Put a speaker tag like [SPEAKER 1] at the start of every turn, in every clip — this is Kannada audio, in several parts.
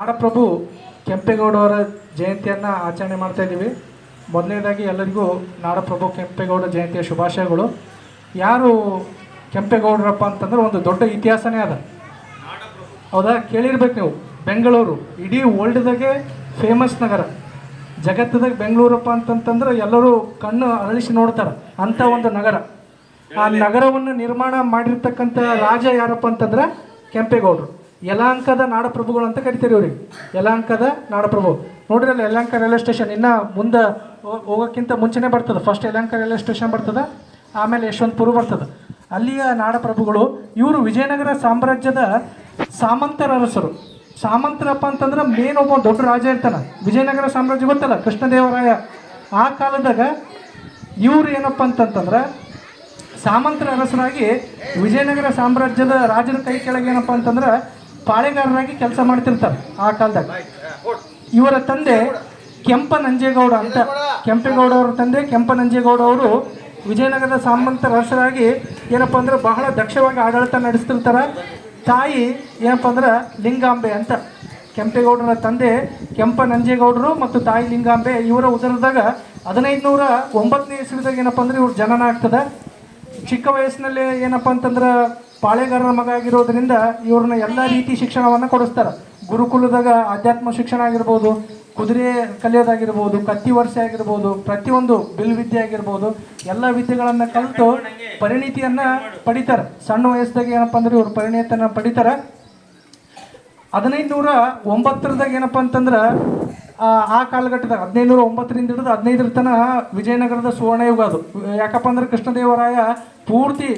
[SPEAKER 1] ನಾಡಪ್ರಭು ಕೆಂಪೇಗೌಡವರ ಜಯಂತಿಯನ್ನು ಆಚರಣೆ ಮಾಡ್ತಾ ಇದ್ದೀವಿ. ಮೊದಲನೇದಾಗಿ ಎಲ್ಲರಿಗೂ ನಾಡಪ್ರಭು ಕೆಂಪೇಗೌಡ ಜಯಂತಿಯ ಶುಭಾಶಯಗಳು. ಯಾರು ಕೆಂಪೇಗೌಡರಪ್ಪ ಅಂತಂದ್ರೆ ಒಂದು ದೊಡ್ಡ ಇತಿಹಾಸನೇ ಅದ. ಹೌದಾ? ಕೇಳಿರ್ಬೇಕು ನೀವು. ಬೆಂಗಳೂರು. ಇಡೀ ವರ್ಲ್ಡ್ದಾಗೆ ಫೇಮಸ್ ನಗರ. ಜಗತ್ತದಾಗ ಬೆಂಗಳೂರಪ್ಪ ಅಂತಂತಂದ್ರೆ ಎಲ್ಲರೂ ಕಣ್ಣು ಅರಳಿಸಿ ನೋಡ್ತಾರೆ. ಅಂಥ ಒಂದು ನಗರ. ಆ ನಗರವನ್ನು ನಿರ್ಮಾಣ ಮಾಡಿರ್ತಕ್ಕಂಥ ರಾಜ ಯಾರಪ್ಪ ಅಂತಂದ್ರೆ ಕೆಂಪೇಗೌಡರು. ಯಲಾಂಕದ ನಾಡಪ್ರಭುಗಳು ಅಂತ ಕರಿತೀರಿ ಇವ್ರಿಗೆ ಯಲಾಂಕದ ನಾಡಪ್ರಭು. ನೋಡ್ರಿ ಅಲ್ಲಿ ಯಲಾಂಕ ರೈಲ್ವೆ ಸ್ಟೇಷನ್ ಇನ್ನು ಮುಂದೆ ಹೋಗೋಕ್ಕಿಂತ ಮುಂಚೆನೇ ಬರ್ತದೆ. ಫಸ್ಟ್ ಯಲಾಂಕ ರೈಲ್ವೆ ಸ್ಟೇಷನ್ ಬರ್ತದೆ, ಆಮೇಲೆ ಯಶವಂತಪುರ ಬರ್ತದೆ. ಅಲ್ಲಿಯ ನಾಡಪ್ರಭುಗಳು, ಇವರು ವಿಜಯನಗರ ಸಾಮ್ರಾಜ್ಯದ ಸಾಮಂತರ ಅರಸರು. ಸಾಮಂತರಪ್ಪ ಅಂತಂದ್ರೆ ಮೇನ್ ಒಬ್ಬ ದೊಡ್ಡ ರಾಜ ಇರ್ತಾನೆ. ವಿಜಯನಗರ ಸಾಮ್ರಾಜ್ಯ ಗೊತ್ತಲ್ಲ? ಕೃಷ್ಣದೇವರಾಯ. ಆ ಕಾಲದಾಗ ಇವರು ಏನಪ್ಪ ಅಂತಂತಂದ್ರೆ ಸಾಮಂತರ ಅರಸರಾಗಿ ವಿಜಯನಗರ ಸಾಮ್ರಾಜ್ಯದ ರಾಜರ ಕೈ ಕೆಳಗೆ ಏನಪ್ಪ ಅಂತಂದ್ರೆ ಪಾಳೆಗಾರರಾಗಿ ಕೆಲಸ ಮಾಡ್ತಿರ್ತಾರೆ ಆ ಕಾಲದಾಗ. ಇವರ ತಂದೆ ಕೆಂಪ ನಂಜೇಗೌಡ ಅಂತ, ಕೆಂಪೇಗೌಡ ಅವರ ತಂದೆ ಕೆಂಪ ನಂಜೇಗೌಡ ಅವರು ವಿಜಯನಗರದ ಸಾಮಂತ ರಾಷ್ಟ್ರಾಗಿ ಏನಪ್ಪ ಅಂದ್ರೆ ಬಹಳ ದಕ್ಷವಾಗಿ ಆಡಳಿತ ನಡೆಸ್ತಿರ್ತಾರೆ. ತಾಯಿ ಏನಪ್ಪ ಅಂದ್ರೆ ಲಿಂಗಾಂಬೆ ಅಂತ. ಕೆಂಪೇಗೌಡರ ತಂದೆ ಕೆಂಪ ನಂಜೇಗೌಡರು ಮತ್ತು ತಾಯಿ ಲಿಂಗಾಂಬೆ ಇವರ ಉದರದಾಗ ಹದಿನೈದು ನೂರ ಒಂಬತ್ತನೇ ಇಸ್ವಿದಾಗ ಏನಪ್ಪ ಅಂದ್ರೆ ಇವ್ರ ಜನನ ಆಗ್ತದೆ. ಚಿಕ್ಕ ವಯಸ್ಸಿನಲ್ಲಿ ಏನಪ್ಪ ಅಂತಂದ್ರೆ ಪಾಳೆಗಾರರ ಮಗ ಆಗಿರೋದ್ರಿಂದ ಇವ್ರನ್ನ ಎಲ್ಲ ರೀತಿ ಶಿಕ್ಷಣವನ್ನು ಕೊಡಿಸ್ತಾರೆ. ಗುರುಕುಲದಾಗ ಆಧ್ಯಾತ್ಮ ಶಿಕ್ಷಣ ಆಗಿರ್ಬೋದು, ಕುದುರೆ ಕಲಿಯೋದಾಗಿರ್ಬೋದು, ಕತ್ತಿ ವರ್ಷ ಆಗಿರ್ಬೋದು, ಪ್ರತಿಯೊಂದು ಬಿಲ್ ವಿದ್ಯೆ ಆಗಿರ್ಬೋದು, ಎಲ್ಲ ವಿದ್ಯೆಗಳನ್ನು ಕಲಿತು ಪರಿಣಿತಿಯನ್ನ ಪಡಿತಾರೆ. ಸಣ್ಣ ವಯಸ್ಸಿದಾಗ ಏನಪ್ಪ ಅಂದ್ರೆ ಇವ್ರು ಪರಿಣಿತಿಯನ್ನು ಪಡಿತಾರೆ. ಹದಿನೈದು ನೂರ ಒಂಬತ್ತರದಾಗ ಏನಪ್ಪ ಅಂತಂದ್ರೆ, ಆ ಕಾಲಘಟ್ಟದಾಗ ಹದಿನೈದು ನೂರ ಒಂಬತ್ತರಿಂದ ಹಿಡಿದು ಹದಿನೈದರ ತನಕ ವಿಜಯನಗರದ ಸುವರ್ಣಯುಗ ಅದು. ಯಾಕಪ್ಪ ಅಂದ್ರೆ ಕೃಷ್ಣದೇವರಾಯ ಪೂರ್ತಿ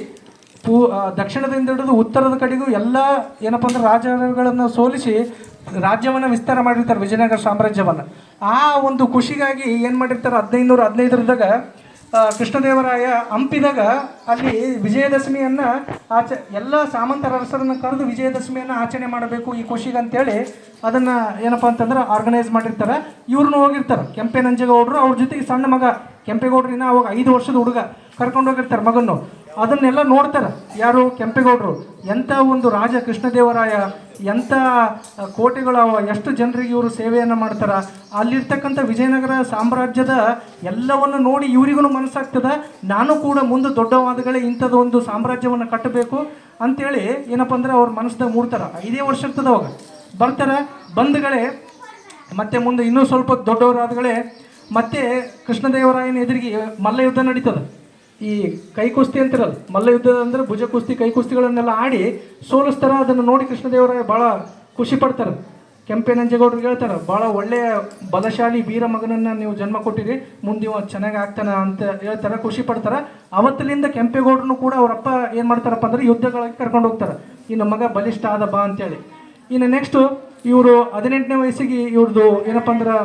[SPEAKER 1] ಪೂ ದಕ್ಷಿಣದಿಂದ ಹಿಡಿದು ಉತ್ತರದ ಕಡೆಗೂ ಎಲ್ಲ, ಏನಪ್ಪ ಅಂದ್ರೆ, ರಾಜರುಗಳನ್ನು ಸೋಲಿಸಿ ರಾಜ್ಯವನ್ನು ವಿಸ್ತಾರ ಮಾಡಿರ್ತಾರೆ ವಿಜಯನಗರ ಸಾಮ್ರಾಜ್ಯವನ್ನು. ಆ ಒಂದು ಖುಷಿಗಾಗಿ ಏನು ಮಾಡಿರ್ತಾರೆ ಹದಿನೈದು ನೂರ ಹದಿನೈದರದಾಗ ಕೃಷ್ಣದೇವರಾಯ ಹಂಪಿದಾಗ ಅಲ್ಲಿ ವಿಜಯದಶಮಿಯನ್ನು ಆಚ, ಎಲ್ಲ ಸಾಮಂತ ಅರಸರನ್ನು ಕರೆದು ವಿಜಯದಶಮಿಯನ್ನು ಆಚರಣೆ ಮಾಡಬೇಕು ಈ ಖುಷಿಗೆ ಅದನ್ನು ಏನಪ್ಪ ಅಂತಂದ್ರೆ ಆರ್ಗನೈಸ್ ಮಾಡಿರ್ತಾರೆ. ಇವ್ರನ್ನೂ ಹೋಗಿರ್ತಾರೆ ಕೆಂಪೆ ನಂಜೇಗೌಡರು ಅವ್ರ ಜೊತೆಗೆ ಸಣ್ಣ ಮಗ ಕೆಂಪೇಗೌಡರಿನ ಅವಾಗ ಐದು ವರ್ಷದ ಹುಡುಗ ಕರ್ಕೊಂಡು ಹೋಗಿರ್ತಾರೆ ಮಗನ್ನು. ಅದನ್ನೆಲ್ಲ ನೋಡ್ತಾರೆ. ಯಾರು ಕೆಂಪೇಗೌಡರು? ಎಂಥ ಒಂದು ರಾಜ ಕೃಷ್ಣದೇವರಾಯ, ಎಂಥ ಕೋಟೆಗಳವ ಎಷ್ಟು ಜನರಿಗೆ ಇವರು ಸೇವೆಯನ್ನು ಮಾಡ್ತಾರೆ? ಅಲ್ಲಿರ್ತಕ್ಕಂಥ ವಿಜಯನಗರ ಸಾಮ್ರಾಜ್ಯದ ಎಲ್ಲವನ್ನು ನೋಡಿ ಇವರಿಗೂ ಮನಸ್ಸಾಗ್ತದೆ. ನಾನು ಕೂಡ ಮುಂದೆ ದೊಡ್ಡವಾದಗಳೇ ಇಂಥದ್ದು ಒಂದು ಸಾಮ್ರಾಜ್ಯವನ್ನು ಕಟ್ಟಬೇಕು. ಅಂತೇಳಿ ಏನಪ್ಪ ಅಂದ್ರೆ ಅವ್ರ ಮನಸ್ಸಿದಾಗ ಮೂಡ್ತಾರೆ. ಐದೇ ವರ್ಷ ಇರ್ತದೆ ಅವಾಗ. ಬರ್ತಾರೆ. ಬಂಧುಗಳೇ ಮತ್ತೆ ಮುಂದೆ ಇನ್ನೂ ಸ್ವಲ್ಪ ದೊಡ್ಡವರಾದಗಳೇ ಮತ್ತೆ ಕೃಷ್ಣದೇವರಾಯನ ಎದುರಿಗೆ ಮಲ್ಲ ಯುದ್ಧ ನಡೀತದೆ. ಈ ಕೈ ಕುಸ್ತಿ ಅಂತಿರಲ್ಲ, ಮಲ್ಲ ಯುದ್ಧ ಅಂದ್ರೆ ಭುಜ ಕುಸ್ತಿ ಕೈ ಕುಸ್ತಿಗಳನ್ನೆಲ್ಲ ಆಡಿ ಸೋಲಿಸ್ತಾರೆ, ಅದನ್ನು ನೋಡಿ ಕೃಷ್ಣದೇವರಾಯ ಭಾಳ ಖುಷಿ ಪಡ್ತಾರೆ. ಕೆಂಪೆ ನಂಜೇಗೌಡರು ಹೇಳ್ತಾರೆ ಭಾಳ ಒಳ್ಳೆಯ ಬಲಶಾಲಿ ವೀರ ಮಗನನ್ನು ನೀವು ಜನ್ಮ ಕೊಟ್ಟಿರಿ, ಮುಂದೆ ಇವ ಚೆನ್ನಾಗಿ ಆಗ್ತಾನೆ ಅಂತ ಹೇಳ್ತಾರೆ, ಖುಷಿ ಪಡ್ತಾರೆ. ಅವತ್ತಲಿಂದ ಕೆಂಪೇಗೌಡರು ಕೂಡ ಅವರಪ್ಪ ಏನು ಮಾಡ್ತಾರಪ್ಪ ಅಂದ್ರೆ ಯುದ್ಧಗಳಿಗೆ ಕರ್ಕೊಂಡು ಹೋಗ್ತಾರೆ. ಇನ್ನು ಮಗ ಬಲಿಷ್ಠ ಆದ ಬಾ ಅಂತೇಳಿ. ಇನ್ನು ನೆಕ್ಸ್ಟು ಇವರು ಹದಿನೆಂಟನೇ ವಯಸ್ಸಿಗೆ ಇವ್ರದ್ದು ಏನಪ್ಪ ಅಂದ್ರೆ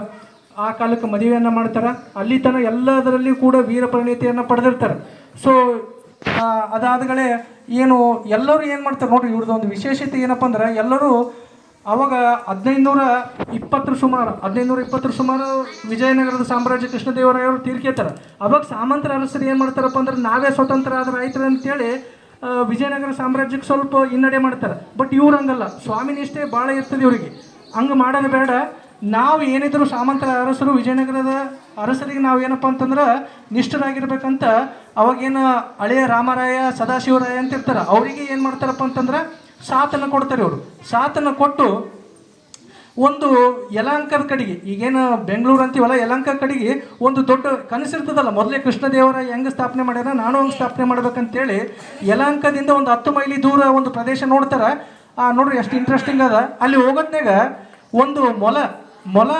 [SPEAKER 1] ಆ ಕಾಲಕ್ಕೆ ಮದುವೆಯನ್ನು ಮಾಡ್ತಾರೆ. ಅಲ್ಲಿ ತನಕ ಎಲ್ಲದರಲ್ಲಿ ಕೂಡ ವೀರ ಪರಿಣಿತಿಯನ್ನು ಪಡೆದಿರ್ತಾರೆ. ಸೊ ಅದಾದಗಳೇ ಏನು, ಎಲ್ಲರೂ ಏನು ಮಾಡ್ತಾರೆ ನೋಡ್ರಿ ಇವ್ರದ್ದು ಒಂದು ವಿಶೇಷತೆ ಏನಪ್ಪ ಅಂದ್ರೆ, ಎಲ್ಲರೂ ಅವಾಗ ಹದಿನೈದುನೂರ ಇಪ್ಪತ್ತರ ಸುಮಾರು, ಹದಿನೈದುನೂರ ಇಪ್ಪತ್ತರ ಸುಮಾರು ವಿಜಯನಗರದ ಸಾಮ್ರಾಜ್ಯ ಕೃಷ್ಣದೇವರಾಯವರು ತೀರ್ಕೇತಾರೆ ಅವಾಗ ಸಾಮಂತರ ಅರಸರು ಏನು ಮಾಡ್ತಾರಪ್ಪ ಅಂದ್ರೆ, ನಾವೇ ಸ್ವತಂತ್ರ ಆದ್ರೆ ಆಯ್ತು ಅಂತೇಳಿ ವಿಜಯನಗರ ಸಾಮ್ರಾಜ್ಯಕ್ಕೆ ಸ್ವಲ್ಪ ಹಿನ್ನಡೆ ಮಾಡ್ತಾರೆ. ಬಟ್ ಇವ್ರು ಹಂಗಲ್ಲ. ಸ್ವಾಮಿನಿಷ್ಠೆ ಭಾಳ ಇರ್ತದೆ ಇವರಿಗೆ. ಹಂಗೆ ಮಾಡೋದು ಬೇಡ. ನಾವು ಏನಿದ್ರು ಸಾಮಂತರ ಅರಸರು, ವಿಜಯನಗರದ ಅರಸರಿಗೆ ನಾವು ಏನಪ್ಪ ಅಂತಂದ್ರೆ ನಿಷ್ಠರಾಗಿರ್ಬೇಕಂತ ಅವಾಗೇನು ಹಳೆಯ ರಾಮರಾಯ, ಸದಾಶಿವರಾಯ ಅಂತ ಇರ್ತಾರೆ ಅವರಿಗೆ ಏನು ಮಾಡ್ತಾರಪ್ಪ ಅಂತಂದ್ರೆ ಸಾತನ್ನು ಕೊಡ್ತಾರೆ ಇವರು. ಸಾತನ್ನು ಕೊಟ್ಟು ಒಂದು ಯಲಾಂಕದ ಕಡೆಗೆ, ಈಗೇನು ಬೆಂಗಳೂರು ಅಂತೀವಲ್ಲ ಯಲಾಂಕ ಕಡೆಗೆ ಒಂದು ದೊಡ್ಡ ಕನಸಿರ್ತದಲ್ಲ ಮೊದಲೇ ಕೃಷ್ಣದೇವರ ಹೆಂಗೆ ಸ್ಥಾಪನೆ ಮಾಡ್ಯಾರ, ನಾನು ಹಂಗೆ ಸ್ಥಾಪನೆ ಮಾಡ್ಬೇಕಂತೇಳಿ ಯಲಾಂಕದಿಂದ ಒಂದು ಹತ್ತು ಮೈಲಿ ದೂರ ಒಂದು ಪ್ರದೇಶ ನೋಡ್ತಾರೆ. ನೋಡ್ರಿ, ಎಷ್ಟು ಇಂಟ್ರೆಸ್ಟಿಂಗ್ ಅದ. ಅಲ್ಲಿ ಹೋಗೋದ್ನಾಗ ಒಂದು ಮೊಲ ಮೊಲ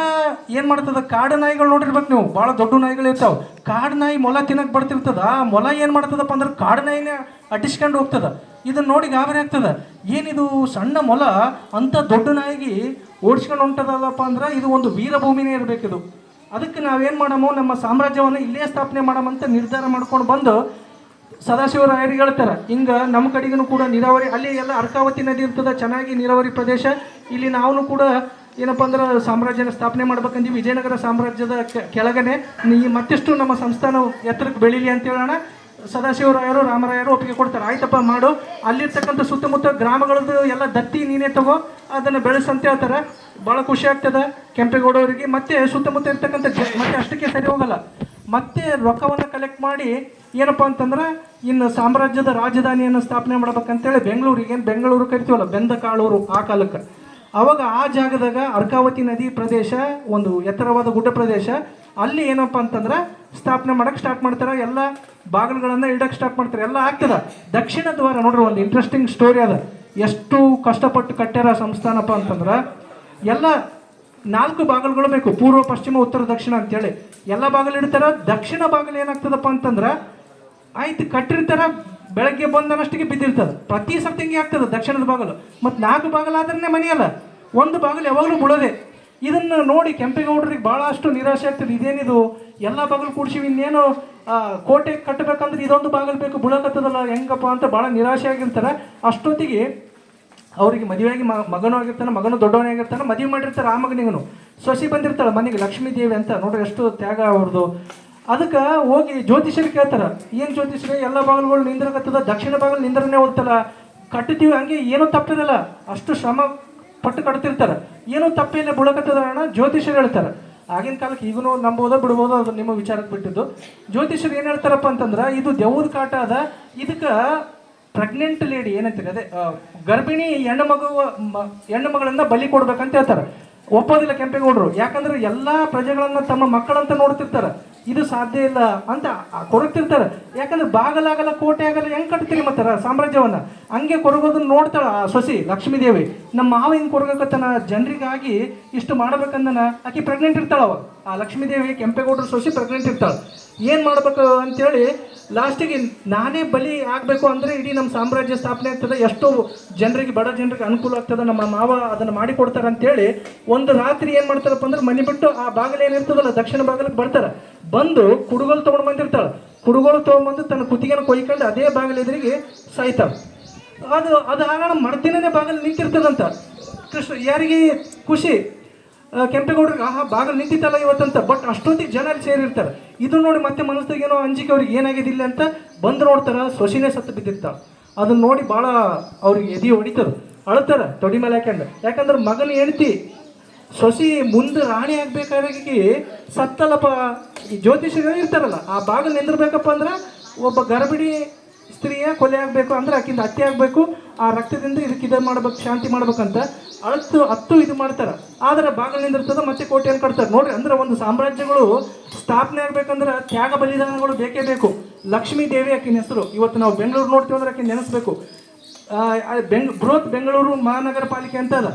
[SPEAKER 1] ಏನು ಮಾಡ್ತದ? ಕಾಡು ನಾಯಿಗಳು ನೋಡಿರ್ಬೇಕು ನೀವು. ಭಾಳ ದೊಡ್ಡ ನಾಯಿಗಳು ಇರ್ತಾವೆ. ಕಾಡು ನಾಯಿ ಮೊಲ ತಿನ್ನಕ್ಕೆ ಬರ್ತಿರ್ತದ? ಆ ಮೊಲ ಏನು ಮಾಡ್ತದಪ್ಪ ಅಂದ್ರೆ ಕಾಡು ನಾಯಿನ ಅಟ್ಟಿಸ್ಕೊಂಡು ಹೋಗ್ತದ. ಇದನ್ನ ನೋಡಿ ಗಾಬರಿ ಆಗ್ತದ. ಏನಿದು? ಸಣ್ಣ ಮೊಲ ಅಂಥ ದೊಡ್ಡ ನಾಯಿಗೆ ಓಡಿಸ್ಕೊಂಡು ಹೊಂಟದಲ್ಲಪ್ಪ ಅಂದ್ರೆ ಇದು ಒಂದು ವೀರಭೂಮಿನೇ ಇದು ಅದಕ್ಕೆ ನಾವೇನು ಮಾಡಮೋ? ನಮ್ಮ ಸಾಮ್ರಾಜ್ಯವನ್ನು ಇಲ್ಲೇ ಸ್ಥಾಪನೆ ಮಾಡಮಂತ ನಿರ್ಧಾರ ಮಾಡ್ಕೊಂಡು ಬಂದು ಸದಾಶಿವರಾಯರಿಗೆ ಹೇಳ್ತಾರೆ. ಹಿಂಗೆ ನಮ್ಮ ಕಡೆಗೂ ಕೂಡ ನೀರಾವರಿ, ಅಲ್ಲಿ ಎಲ್ಲ ಅರ್ಕಾವತಿ ನದಿ ಇರ್ತದೆ, ಚೆನ್ನಾಗಿ ನೀರಾವರಿ ಪ್ರದೇಶ. ಇಲ್ಲಿ ನಾವು ಕೂಡ ಏನಪ್ಪ ಅಂದ್ರೆ ಸಾಮ್ರಾಜ್ಯನ ಸ್ಥಾಪನೆ ಮಾಡ್ಬೇಕಂದು ವಿಜಯನಗರ ಸಾಮ್ರಾಜ್ಯದ ಕೆಳಗನೆ ಈ ಮತ್ತಿಷ್ಟು ನಮ್ಮ ಸಂಸ್ಥಾನ ಎತ್ತರಕ್ಕೆ ಬೆಳೀಲಿ ಅಂತ ಹೇಳೋಣ. ಸದಾಶಿವರಾಯರು, ರಾಮರಾಯರು ಒಪ್ಪಿಗೆ ಕೊಡ್ತಾರೆ. ಆಯ್ತಪ್ಪ, ಮಾಡು. ಅಲ್ಲಿರ್ತಕ್ಕಂಥ ಸುತ್ತಮುತ್ತ ಗ್ರಾಮಗಳದ್ದು ಎಲ್ಲ ದತ್ತಿ ನೀನೇ ತಗೋ. ಅದನ್ನು ಬೆಳೆಸಂತ ಹೇಳ್ತಾರೆ ಭಾಳ ಖುಷಿ ಆಗ್ತದೆ ಕೆಂಪೇಗೌಡವರಿಗೆ. ಮತ್ತೆ ಸುತ್ತಮುತ್ತ ಇರ್ತಕ್ಕಂಥ ಮತ್ತೆ ಅಷ್ಟಕ್ಕೆ ಸರಿ ಹೋಗಲ್ಲ. ಮತ್ತೆ ರೊಕ್ಕವನ್ನು ಕಲೆಕ್ಟ್ ಮಾಡಿ ಏನಪ್ಪ ಅಂತಂದ್ರೆ ಇನ್ನು ಸಾಮ್ರಾಜ್ಯದ ರಾಜಧಾನಿಯನ್ನು ಸ್ಥಾಪನೆ ಮಾಡ್ಬೇಕಂತೇಳಿ ಬೆಂಗಳೂರಿಗೆ, ಏನು ಬೆಂಗಳೂರು ಕರಿತೀವಲ್ಲ ಬೆಂದ ಕಾಳೂರು ಆ ಕಾಲಕ್ಕೆ. ಅವಾಗ ಆ ಜಾಗದಾಗ ಅರ್ಕಾವತಿ ನದಿ ಪ್ರದೇಶ, ಒಂದು ಎತ್ತರವಾದ ಗುಡ್ಡ ಪ್ರದೇಶ, ಅಲ್ಲಿ ಏನಪ್ಪ ಅಂತಂದ್ರೆ ಸ್ಥಾಪನೆ ಮಾಡಕ್ಕೆ ಸ್ಟಾರ್ಟ್ ಮಾಡ್ತಾರೆ, ಎಲ್ಲ ಬಾಗಿಲುಗಳನ್ನು ಇಡಕ್ಕೆ ಸ್ಟಾರ್ಟ್ ಮಾಡ್ತಾರೆ, ಎಲ್ಲ ಆಗ್ತದ. ದಕ್ಷಿಣ ದ್ವಾರ ನೋಡ್ರಿ, ಒಂದು ಇಂಟ್ರೆಸ್ಟಿಂಗ್ ಸ್ಟೋರಿ ಅದ. ಎಷ್ಟು ಕಷ್ಟಪಟ್ಟು ಕಟ್ಟ್ಯಾರ ಸಂಸ್ಥಾನಪ್ಪ ಅಂತಂದ್ರೆ, ಎಲ್ಲ ನಾಲ್ಕು ಬಾಗಿಲುಗಳು ಬೇಕು, ಪೂರ್ವ, ಪಶ್ಚಿಮ, ಉತ್ತರ, ದಕ್ಷಿಣ ಅಂತೇಳಿ. ಎಲ್ಲ ಬಾಗಿಲು ಇಡ್ತಾರೆ, ದಕ್ಷಿಣ ಬಾಗಿಲು ಏನಾಗ್ತದಪ್ಪ ಅಂತಂದ್ರೆ, ಆಯ್ತು ಕಟ್ಟಿರ್ತಾರ ಬೆಳಗ್ಗೆ ಬಂದನಷ್ಟಿಗೆ ಬಿದ್ದಿರ್ತದೆ. ಪ್ರತಿ ಸರ್ತಿ ಹಿಂಗೆ ಆಗ್ತದೆ, ದಕ್ಷಿಣದ ಬಾಗಲು. ಮತ್ತು ನಾಲ್ಕು ಬಾಗಿಲು ಮನೆಯಲ್ಲ ಒಂದು ಬಾಗಿಲು ಯಾವಾಗಲೂ ಬಿಡೋದೆ ಇದನ್ನು ನೋಡಿ ಕೆಂಪೇಗೌಡರಿಗೆ ಭಾಳಷ್ಟು ನಿರಾಶೆ ಆಗ್ತದೆ. ಇದೇನಿದು? ಎಲ್ಲ ಬಾಗಿಲು ಕೂಡ್ಸಿವಿ, ಇನ್ನೇನು ಕೋಟೆ ಕಟ್ಟಬೇಕಂದ್ರೆ ಇದೊಂದು ಬಾಗಿಲು ಬೇಕು, ಬುಳಕತ್ತದಲ್ಲ, ಹೆಂಗಪ್ಪ ಅಂತ ಭಾಳ ನಿರಾಶೆ ಆಗಿರ್ತಾರೆ. ಅಷ್ಟೊತ್ತಿಗೆ ಅವರಿಗೆ ಮದುವೆಯಾಗಿ ಮಗನೂ ಆಗಿರ್ತಾನೆ, ಮಗನು ದೊಡ್ಡವನೇ ಆಗಿರ್ತಾನೆ, ಮದುವೆ ಮಾಡಿರ್ತಾರೆ ಆ ಮಗನಿಗೂ ಸೊಸಿ ಬಂದಿರ್ತಾಳೆ ಮನೆಗೆ ಲಕ್ಷ್ಮೀ ದೇವಿ ಅಂತ. ನೋಡ್ರಿ, ಎಷ್ಟು ತ್ಯಾಗ ಅವ್ರದ್ದು. ಅದಕ್ಕೆ ಹೋಗಿ ಜ್ಯೋತಿಷ್ಯರು ಕೇಳ್ತಾರೆ, ಏನು ಜ್ಯೋತಿಷರು ಎಲ್ಲ ಬಾಗಿಲುಗಳು ನಿಂದ್ರಕತ್ತದ, ದಕ್ಷಿಣ ಬಾಗಿಲು ನಿಂದ್ರನೇ ಹೋಗ್ತಲ್ಲ ಕಟ್ಟುತ್ತೀವಿ ಹಂಗೆ ಏನೂ ತಪ್ಪಿರಲ್ಲ, ಅಷ್ಟು ಶ್ರಮ ಪಟ್ಟು ಕಟ್ತಿರ್ತಾರೆ, ಏನೂ ತಪ್ಪೇನೆ ಬುಡಕತ್ತದ ಅಣ್ಣ, ಜ್ಯೋತಿಷ್ಯರು ಹೇಳ್ತಾರೆ. ಆಗಿನ ಕಾಲಕ್ಕೆ ಈಗೂ ನಂಬೋದೋ ಬಿಡ್ಬೋದೋ ಅದು ನಿಮ್ಮ ವಿಚಾರಕ್ಕೆ ಬಿಟ್ಟಿದ್ದು. ಜ್ಯೋತಿಷ್ಯರು ಏನು ಹೇಳ್ತಾರಪ್ಪ ಅಂತಂದ್ರೆ, ಇದು ದೆವ್ವದ ಕಾಟ ಅದ, ಇದಕ್ಕೆ ಪ್ರೆಗ್ನೆಂಟ್ ಲೇಡಿ ಏನಂತೀರಿ, ಅದೇ ಗರ್ಭಿಣಿ ಹೆಣ್ಣು ಮಗು ಹೆಣ್ಣು ಮಗಳನ್ನ ಬಲಿ ಕೊಡ್ಬೇಕಂತ ಹೇಳ್ತಾರೆ. ಒಪ್ಪೋದಿಲ್ಲ ಕೆಂಪೇಗೌಡರು, ಯಾಕಂದ್ರೆ ಎಲ್ಲಾ ಪ್ರಜೆಗಳನ್ನ ತಮ್ಮ ಮಕ್ಕಳಂತ ನೋಡ್ತಿರ್ತಾರೆ. ಇದು ಸಾಧ್ಯ ಇಲ್ಲ ಅಂತ ಕೊರಗ್ತಿರ್ತಾರೆ. ಯಾಕಂದ್ರೆ ಬಾಗಲಾಗಲ್ಲ ಕೋಟೆ ಆಗಲ್ಲ ಹೆಂಗ್ ಕಟ್ತೀರಿ ಮತ್ತೆ ಸಾಮ್ರಾಜ್ಯವನ್ನ? ಹಂಗೆ ಕೊರಗೋದನ್ನ ನೋಡ್ತಾಳೆ ಆ ಸೊಸಿ ಲಕ್ಷ್ಮೀ ದೇವಿ ನಮ್ಮ ಮಾವ ಹಿಂಗೆ ಕೊರಗಕತ್ತನ? ಜನರಿಗಾಗಿ ಇಷ್ಟು ಮಾಡ್ಬೇಕಂದನ? ಆಕೆ ಪ್ರೆಗ್ನೆಂಟ್ ಇರ್ತಾಳ ಅವ ಆ ಲಕ್ಷ್ಮೀ ದೇವಿ ಕೆಂಪೇಗೌಡರು ಸೊಸಿ ಪ್ರೆಗ್ನೆಂಟ್ ಇರ್ತಾಳ. ಏನ್ ಮಾಡ್ಬೇಕು ಅಂತೇಳಿ ಲಾಸ್ಟಿಗೆ ನಾನೇ ಬಲಿ ಆಗಬೇಕು ಅಂದ್ರೆ ಇಡೀ ನಮ್ಮ ಸಾಮ್ರಾಜ್ಯ ಸ್ಥಾಪನೆ ಆಗ್ತದೆ. ಎಷ್ಟೋ ಜನರಿಗೆ, ಬಡ ಜನರಿಗೆ ಅನುಕೂಲ ಆಗ್ತದೆ. ನಮ್ಮ ಮಾವ ಅದನ್ನು ಮಾಡಿಕೊಡ್ತಾರೆ ಅಂತೇಳಿ ಒಂದು ರಾತ್ರಿ ಏನು ಮಾಡ್ತಾರಪ್ಪ ಅಂದ್ರೆ ಮನೆ ಬಿಟ್ಟು ಆ ಬಾಗಿಲು ಏನಿರ್ತದಲ್ಲ ದಕ್ಷಿಣ ಬಾಗಿಲಿಗೆ ಬರ್ತಾರೆ. ಬಂದು ಕುಡುಗೋಲು ತೊಗೊಂಡು ಬಂದಿರ್ತಾಳೆ. ಕುಡುಗೋಲು ತೊಗೊಂಡ್ಬಂದು ತನ್ನ ಕುತ್ತಿಗೆನ ಕೊಯ್ಕೊಂಡು ಅದೇ ಬಾಗಿಲು ಎದುರಿಗೆ ಸಾಯ್ತಾಳೆ. ಅದು ಅದು ಆಗೋಣ ಮರ್ದಿನೇ ಬಾಗಿಲು ನಿಂತಿರ್ತದಂತ. ಕೃಷ್ಣ, ಯಾರಿಗೆ? ಖುಷಿ? ಕೆಂಪೇಗೌಡರಿಗೆ ಆಹಾ, ಬಾಗಿಲು ನಿಂತಿತ್ತಲ್ಲ ಇವತ್ತಂತ. ಬಟ್ ಅಷ್ಟೊತ್ತಿಗೆ ಜನ ಅಲ್ಲಿ ಸೇರಿರ್ತಾರೆ. ಇದು ನೋಡಿ ಮತ್ತೆ ಮನಸ್ಸಿಗೆ ಏನೋ ಅಂಜಿಕೆ ಅವ್ರಿಗೆ ಏನಾಗಿದಿಲ್ಲ ಅಂತ ಬಂದು ನೋಡ್ತಾರ, ಸೊಸಿನೇ ಸತ್ತು ಬಿದ್ದಿರ್ತಾರೆ ಅದನ್ನ ನೋಡಿ ಭಾಳ ಅವ್ರಿಗೆ ಎದಿ ಹೊಡಿತಾರೆ. ಅಳ್ತಾರೆ, ತೊಡಿ ಮೇಲೆ ಹಾಕೊಂಡು ಯಾಕಂದ್ರೆ ಮಗನ ಹೆಂಡತಿ, ಸೊಸಿ ಮುಂದೆ ರಾಣಿ ಆಗಬೇಕಾಗಿ ಸತ್ತಲ್ಲಪ್ಪ. ಈ ಜ್ಯೋತಿಷಿಗಳು ಇರ್ತಾರಲ್ಲ, ಆ ಬಾಗಿಲು ನಿಂದಿರ್ಬೇಕಪ್ಪ ಅಂದ್ರೆ ಒಬ್ಬ ಗರ್ಭಿಣಿ ಸ್ತ್ರೀಯ ಕೊಲೆ ಆಗಬೇಕು ಅಂದ್ರೆ ಆಕಿಂದ ಹತ್ಯೆ ಆಗಬೇಕು, ಆ ರಕ್ತದಿಂದ ಇದಕ್ಕೆ ಇದು ಮಾಡ್ಬೇಕು, ಶಾಂತಿ ಮಾಡ್ಬೇಕಂತ ಅಳತ್ತು ಹತ್ತು ಇದು ಮಾಡ್ತಾರೆ. ಆದ್ರೆ ಬಾಗಿಲು ನಿಂದಿರ್ತದೆ ಮತ್ತೆ ಕೋಟೆಯನ್ನು ಕಟ್ತಾರೆ. ನೋಡ್ರಿ, ಅಂದ್ರೆ ಒಂದು ಸಾಮ್ರಾಜ್ಯಗಳು ಸ್ಥಾಪನೆ ಆಗ್ಬೇಕಂದ್ರೆ ತ್ಯಾಗ ಬಲಿದಾನಗಳು ಬೇಕೇ ಬೇಕು. ಲಕ್ಷ್ಮೀ ದೇವಿ ಆಕಿನ ಹೆಸರು. ಇವತ್ತು ನಾವು ಬೆಂಗಳೂರು ನೋಡ್ತೀವಿ ಅಂದ್ರೆ ಆಕಿನ ನೆನೆಸ್ಬೇಕು. ಬೆಂಗ್, ಬೃಹತ್ ಬೆಂಗಳೂರು ಮಹಾನಗರ ಪಾಲಿಕೆ ಅಂತ ಅದ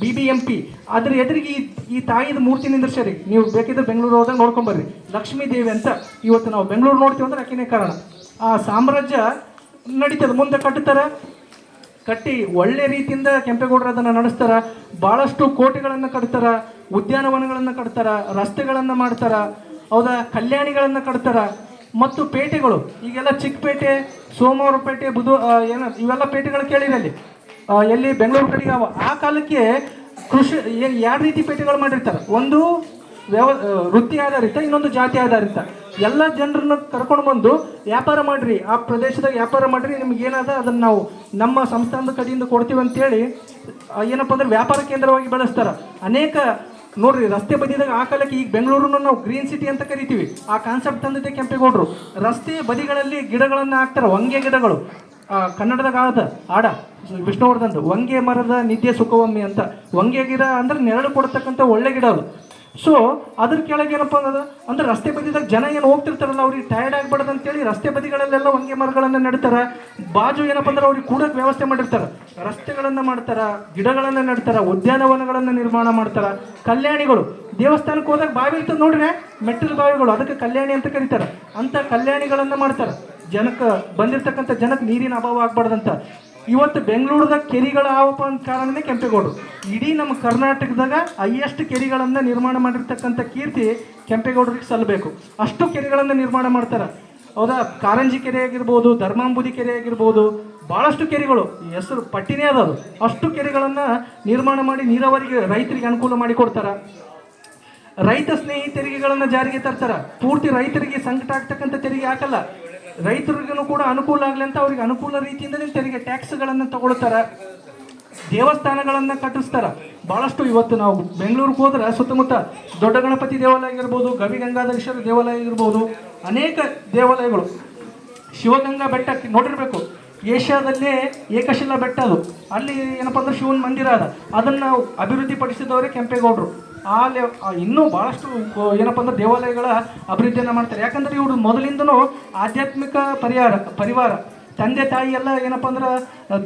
[SPEAKER 1] ಬಿ ಬಿ ಎಂ ಪಿ ಅದ್ರ ಎದುರಿಗೆ ಈ ಈ ತಾಯಿದ ಮೂರ್ತಿ ನಿಂದಿರ್ಸರಿ ನೀವು ಬೇಕಿದ್ರೆ ಬೆಂಗಳೂರು ಹೋದಾಗ ನೋಡ್ಕೊಂಬರ್ರಿ ಲಕ್ಷ್ಮೀ ದೇವಿ ಅಂತ ಇವತ್ತು ನಾವು ಬೆಂಗಳೂರು ನೋಡ್ತೀವಿ ಅಂದ್ರೆ ಆಕಿನೇ ಕಾರಣ. ಆ ಸಾಮ್ರಾಜ್ಯ ನಡೀತದೆ, ಮುಂದೆ ಕಟ್ಟುತ್ತಾರೆ. ಕಟ್ಟಿ ಒಳ್ಳೆ ರೀತಿಯಿಂದ ಕೆಂಪೇಗೌಡರು ಅದನ್ನು ನಡೆಸ್ತಾರೆ. ಭಾಳಷ್ಟು ಕೋಟೆಗಳನ್ನು ಕಟ್ತಾರೆ, ಉದ್ಯಾನವನಗಳನ್ನು ಕಟ್ತಾರೆ, ರಸ್ತೆಗಳನ್ನು ಮಾಡ್ತಾರೆ, ಹೌದಾ? ಕಲ್ಯಾಣಿಗಳನ್ನು ಕಟ್ತಾರೆ. ಮತ್ತು ಪೇಟೆಗಳು, ಈಗೆಲ್ಲ ಚಿಕ್ಕಪೇಟೆ, ಸೋಮವಾರಪೇಟೆ, ಬುಧ ಏನು, ಇವೆಲ್ಲ ಪೇಟೆಗಳು ಕೇಳಿರಲ್ಲಿ ಎಲ್ಲಿ? ಬೆಂಗಳೂರು ಕಡೆಗೆ ಅವ ಆ ಕಾಲಕ್ಕೆ ಕೃಷಿ ಎರಡು ರೀತಿ ಪೇಟೆಗಳು ಮಾಡಿರ್ತಾರೆ. ಒಂದು ವ್ಯವ ವೃತ್ತಿ ಆಧಾರಿತ ಇನ್ನೊಂದು ಜಾತಿ ಆಧಾರಿತ ಎಲ್ಲ ಜನರನ್ನ ಕರ್ಕೊಂಡು ಬಂದು ವ್ಯಾಪಾರ ಮಾಡ್ರಿ. ಆ ಪ್ರದೇಶದಾಗ ವ್ಯಾಪಾರ ಮಾಡ್ರಿ, ನಿಮ್ಗೆ ಏನಾದ ಅದನ್ನ ನಾವು ನಮ್ಮ ಸಂಸ್ಥಾನದ ಕಡೆಯಿಂದ ಕೊಡ್ತೀವಿ ಅಂತೇಳಿ ಏನಪ್ಪ ಅಂದ್ರೆ ವ್ಯಾಪಾರ ಕೇಂದ್ರವಾಗಿ ಬೆಳೆಸ್ತಾರೆ. ಅನೇಕ, ನೋಡ್ರಿ, ರಸ್ತೆ ಬದಿದಾಗ ಆ ಕಾಲಕ್ಕೆ ಈಗ ಬೆಂಗಳೂರನ್ನು ನಾವು ಗ್ರೀನ್ ಸಿಟಿ ಅಂತ ಕರಿತೀವಿ. ಆ ಕಾನ್ಸೆಪ್ಟ್ ತಂದಿದ್ದೆ ಕೆಂಪೇಗೌಡರು. ರಸ್ತೆ ಬದಿಗಳಲ್ಲಿ ಗಿಡಗಳನ್ನು ಹಾಕ್ತಾರೆ ಹೊಂಗೆ ಗಿಡಗಳು. ಕನ್ನಡದಾಗ ಆದ ಆಡ ವಿಷ್ಣುವರ್ಧನ್ ಹೊಂಗೆ ಮರದ ನಿದ್ದೆ ಸುಖವಮ್ಮಿ ಅಂತ. ಹೊಂಗೆ ಗಿಡ ಅಂದ್ರೆ ನೆರಳು ಕೊಡ್ತಕ್ಕಂಥ ಒಳ್ಳೆ ಗಿಡ ಅದು. ಸೊ ಅದ್ರ ಕೆಳಗೆ ಏನಪ್ಪ ಅಂದ್ರೆ ರಸ್ತೆ ಬದಿದಾಗ ಜನ ಏನು ಹೋಗ್ತಿರ್ತಾರಲ್ಲ, ಅವ್ರಿಗೆ ಟಯರ್ಡ್ ಆಗ್ಬಾರ್ದು ಅಂತೇಳಿ ರಸ್ತೆ ಬದಿಗಳಲ್ಲೆಲ್ಲ ಹೊಂಗೆ ಮರಗಳನ್ನು ನೆಡ್ತಾರೆ. ಬಾಜು ಏನಪ್ಪ ಅಂದ್ರೆ ಅವ್ರಿಗೆ ಕೂಡಕ್ಕೆ ವ್ಯವಸ್ಥೆ ಮಾಡಿರ್ತಾರೆ. ರಸ್ತೆಗಳನ್ನು ಮಾಡ್ತಾರೆ, ಗಿಡಗಳನ್ನು ನೆಡ್ತಾರೆ, ಉದ್ಯಾನವನಗಳನ್ನು ನಿರ್ಮಾಣ ಮಾಡ್ತಾರೆ. ಕಲ್ಯಾಣಿಗಳು, ದೇವಸ್ಥಾನಕ್ಕೆ ಹೋದಾಗ ಬಾವಿ ಇರ್ತದೆ ನೋಡ್ರಿ, ಮೆಟ್ಟಿಲು ಬಾವಿಗಳು, ಅದಕ್ಕೆ ಕಲ್ಯಾಣಿ ಅಂತ ಕರೀತಾರೆ. ಅಂತ ಕಲ್ಯಾಣಿಗಳನ್ನು ಮಾಡ್ತಾರೆ. ಜನಕ್ಕೆ ಬಂದಿರತಕ್ಕಂಥ ಜನಕ್ಕೆ ನೀರಿನ ಅಭಾವ ಆಗ್ಬಾರ್ದಂತ. ಇವತ್ತು ಬೆಂಗಳೂರದಾಗ ಕೆರಿಗಳು ಆವಪ್ಪ ಅಂತ ಕಾರಣನೇ ಕೆಂಪೇಗೌಡರು. ಇಡೀ ನಮ್ಮ ಕರ್ನಾಟಕದಾಗ ಹೈಯೆಸ್ಟ್ ಕೆರಿಗಳನ್ನು ನಿರ್ಮಾಣ ಮಾಡಿರ್ತಕ್ಕಂಥ ಕೀರ್ತಿ ಕೆಂಪೇಗೌಡರಿಗೆ ಸಲ್ಲಬೇಕು. ಅಷ್ಟು ಕೆರೆಗಳನ್ನು ನಿರ್ಮಾಣ ಮಾಡ್ತಾರೆ. ಹೌದಾ? ಕಾರಂಜಿ ಕೆರೆ ಆಗಿರ್ಬೋದು, ಧರ್ಮಾಂಬುದಿ ಕೆರೆ ಆಗಿರ್ಬೋದು ಭಾಳಷ್ಟು ಕೆರೆಗಳು. ಹೆಸರು ಪಟ್ಟಿನೇ ಅದು ಅಷ್ಟು ಕೆರೆಗಳನ್ನು ನಿರ್ಮಾಣ ಮಾಡಿ ನೀರಾವರಿಗೆ ರೈತರಿಗೆ ಅನುಕೂಲ ಮಾಡಿಕೊಡ್ತಾರೆ ರೈತ ಸ್ನೇಹಿ ತೆರಿಗೆಗಳನ್ನು ಜಾರಿಗೆ ತರ್ತಾರೆ. ಪೂರ್ತಿ ರೈತರಿಗೆ ಸಂಕಟ ಆಗ್ತಕ್ಕಂಥ ತೆರಿಗೆ ಹಾಕಲ್ಲ. ರೈತರಿಗೂ ಕೂಡ ಅನುಕೂಲ ಆಗಲಿ ಅಂತ ಅವ್ರಿಗೆ ಅನುಕೂಲ ರೀತಿಯಿಂದಲೇ ತೆರಿಗೆ ಟ್ಯಾಕ್ಸ್ಗಳನ್ನು ತಗೊಳ್ತಾರೆ. ದೇವಸ್ಥಾನಗಳನ್ನು ಕಟ್ಟಿಸ್ತಾರೆ. ಬಹಳಷ್ಟು ಇವತ್ತು ನಾವು ಬೆಂಗಳೂರಿಗೆ ಹೋದ್ರೆ ಸುತ್ತಮುತ್ತ ದೊಡ್ಡ ಗಣಪತಿ ದೇವಾಲಯ ಆಗಿರ್ಬೋದು, ಗವಿ ಗಂಗಾಧರೇಶ್ವರ ದೇವಾಲಯ ಆಗಿರ್ಬೋದು, ಅನೇಕ ದೇವಾಲಯಗಳು. ಶಿವಗಂಗಾ ಬೆಟ್ಟ ನೋಡಿರ್ಬೇಕು. ಏಷ್ಯಾದಲ್ಲೇ ಏಕಶಿಲಾ ಬೆಟ್ಟ ಅದು. ಅಲ್ಲಿ ಏನಪ್ಪ ಅಂದ್ರೆ ಶಿವನ ಮಂದಿರ ಅದ. ಅದನ್ನು ಅಭಿವೃದ್ಧಿ ಪಡಿಸಿದವರೇ ಕೆಂಪೇಗೌಡರು. ಅಲ್ಲಿ ಲೆ ಇನ್ನೂ ಭಾಳಷ್ಟು ಏನಪ್ಪ ಅಂದ್ರೆ ದೇವಾಲಯಗಳ ಅಭಿವೃದ್ಧಿಯನ್ನು ಮಾಡ್ತಾರೆ. ಯಾಕಂದ್ರೆ ಇವರು ಮೊದಲಿಂದನೂ ಆಧ್ಯಾತ್ಮಿಕ ಪರಿಹಾರ, ಪರಿವಾರ. ತಂದೆ, ತಾಯಿ ಎಲ್ಲ ಏನಪ್ಪ ಅಂದ್ರೆ,